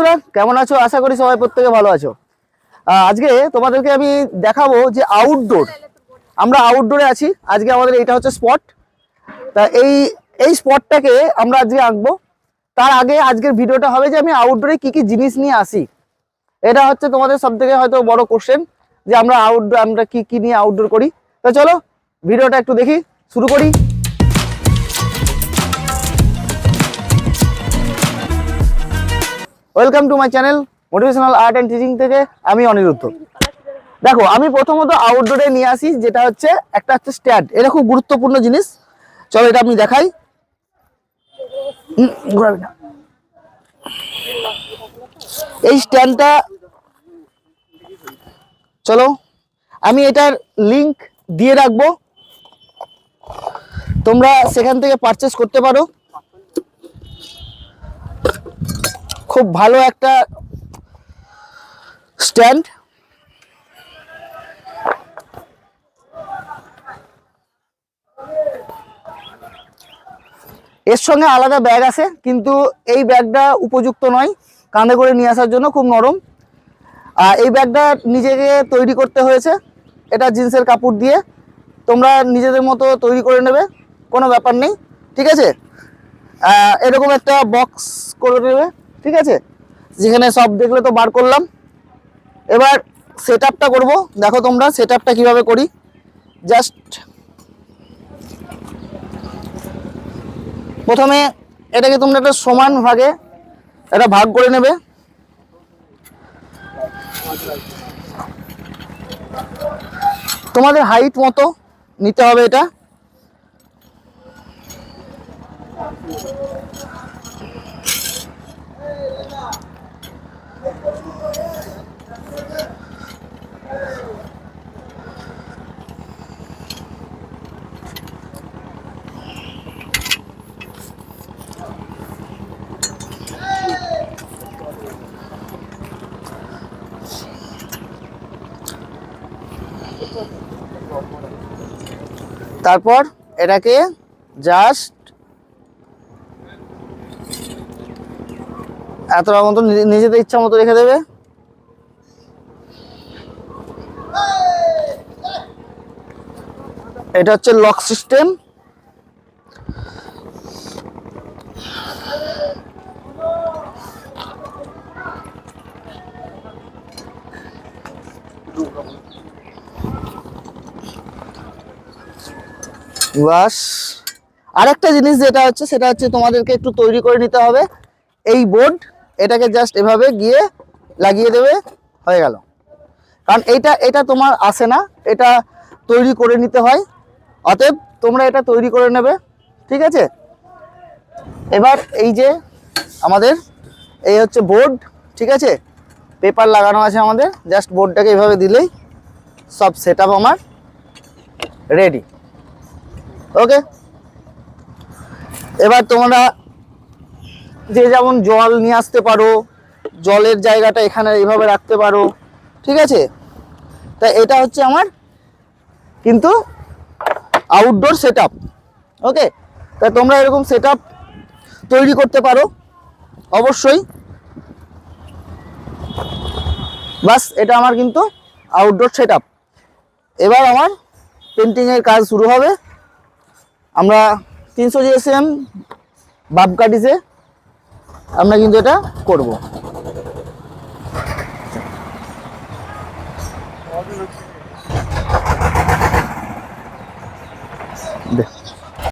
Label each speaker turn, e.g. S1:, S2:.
S1: বন্ধুরা, কেমন আছো? আশা করি সবাই প্রত্যেকে ভালো আছো। আজকে তোমাদেরকে আমি দেখাবো যে আউটডোর আমরা আউটডোরে আছি। আজকে আমাদের এইটা হচ্ছে স্পট তা এই এই স্পটটাকে আমরা আজকে আঁকবো। তার আগে আজকের ভিডিওটা হবে যে আমি আউটডোরে কি কি জিনিস নিয়ে আসি। এটা হচ্ছে তোমাদের সব থেকে হয়তো বড় কোশ্চেন যে আমরা আউটডোর আমরা কি কি নিয়ে আউটডোর করি। তা চলো ভিডিওটা একটু দেখি, শুরু করি। Welcome to my channel motivational art and teaching থেকে আমি অনিরুদ্ধ দেখো, আমি প্রথমত আউটডোরে নিয়ে আসি, যেটা হচ্ছে একটা হচ্ছে স্ট্যান্ড এটা খুব গুরুত্বপূর্ণ জিনিস। চলো এটা আমি দেখাই। না। এই স্ট্যান্ডটা চলো, আমি এটার লিংক দিয়ে রাখব। তোমরা সেখান থেকে পারচেস করতে পারো। খুব ভালো একটা স্ট্যান্ড। এর সঙ্গে আলাদা ব্যাগ আছে, কিন্তু এই ব্যাগটা উপযুক্ত নয়। কাঁধে করে নিয়ে আসার জন্য খুব নরম। আর এই ব্যাগটা নিজেকে তৈরি করতে হয়েছে। এটা জিন্সের কাপড় দিয়ে। তোমরা নিজেদের মতো তৈরি করে নেবে, কোনো ব্যাপার নেই। ঠিক আছে? এরকম একটা বক্স করে নেবে ঠিক আছে? যেখানে সব দেখলে তো বার করলাম। এবার সেট আপটা করব। দেখো তোমরা সেট আপটা কীভাবে করি। জাস্ট প্রথমে এটাকে তোমরা একটা সমান ভাগে এটা ভাগ করে নেবে। তোমাদের হাইট মতো নিতে হবে এটা। তারপর এটাকে জাস্ট এতটা মতো নিজে- নিজেদের ইচ্ছা মতো রেখে দেবে। এটা হচ্ছে লক সিস্টেম বাস। আরেকটা জিনিস যেটা হচ্ছে, সেটা হচ্ছে তোমাদেরকে একটু তৈরি করে নিতে হবে। এই বোর্ড, এটাকে জাস্ট এভাবে গিয়ে লাগিয়ে দেবে, হয়ে গেল। কারণ এইটা, এটা তোমার আসে না, এটা তৈরি করে নিতে হয়। অতএব তোমরা এটা তৈরি করে নেবে, ঠিক আছে? এবার এই যে আমাদের, এই হচ্ছে বোর্ড, ঠিক আছে? পেপার লাগানো আছে আমাদের জাস্ট বোর্ডটাকে এভাবে দিলেই সব সেট আমার রেডি ওকে? এবার তোমরা যে যেমন জল নিয়ে আসতে পারো, জলের জায়গাটা এখানে এইভাবে রাখতে পারো, ঠিক আছে? তা এটা হচ্ছে আমার কিন্তু আউটডোর সেট ওকে? তা তোমরা এরকম সেট তৈরি করতে পারো, অবশ্যই। বাস, এটা আমার কিন্তু আউটডোর সেট এবার আমার পেন্টিংয়ের কাজ শুরু হবে। আমরা তিনশো জিএসএম বাপ কাটিসে আমরা কিন্তু এটা করব। দে